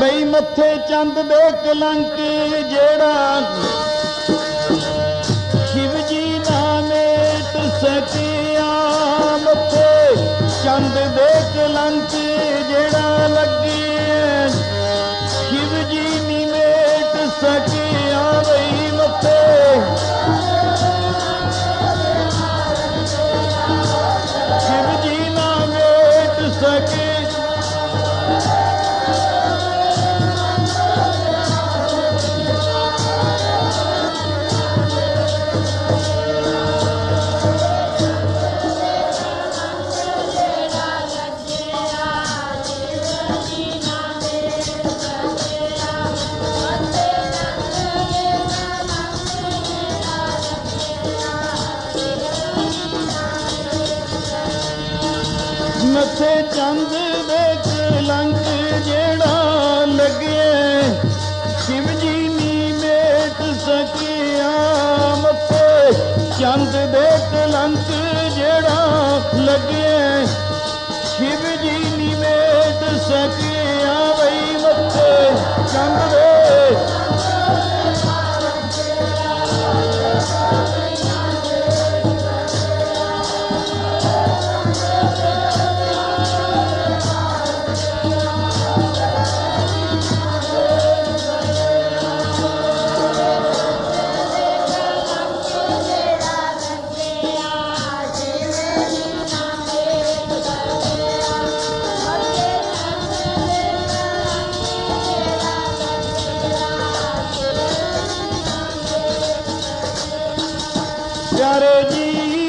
ਬਈ ਮੱਥੇ ਚੰਦ ਦੇ ਕਲੰਕ ਜਿਹੜਾ ਸ਼ਿਵ ਜੀ ਨਾ ਮੇਟ ਸਕਿਆ ਮੱਥੇ ਚੰਦ ਦੇ ਕਲੰਕ ਮੱਥੇ ਚੰਦ ਦੇ ਕਲੰਕ ਜਿਹੜਾ ਲੱਗਿਆ। ਸ਼ਿਵ ਜੀ ਨੀ ਮੇਟ ਸਕਿਆ ਮੱਥੇ। ਚੰਦ ਦੇ ਕਲੰਕ ਜਿਹੜਾ ਲੱਗਿਆ। ਸ਼ਿਵ ਜੀ ਨੀ ਮੇਟ ਸਕਿਆ ਵਈ ਮੱਥੇ। ਚੰਦ ਦੇ ਪਿਆਰੇ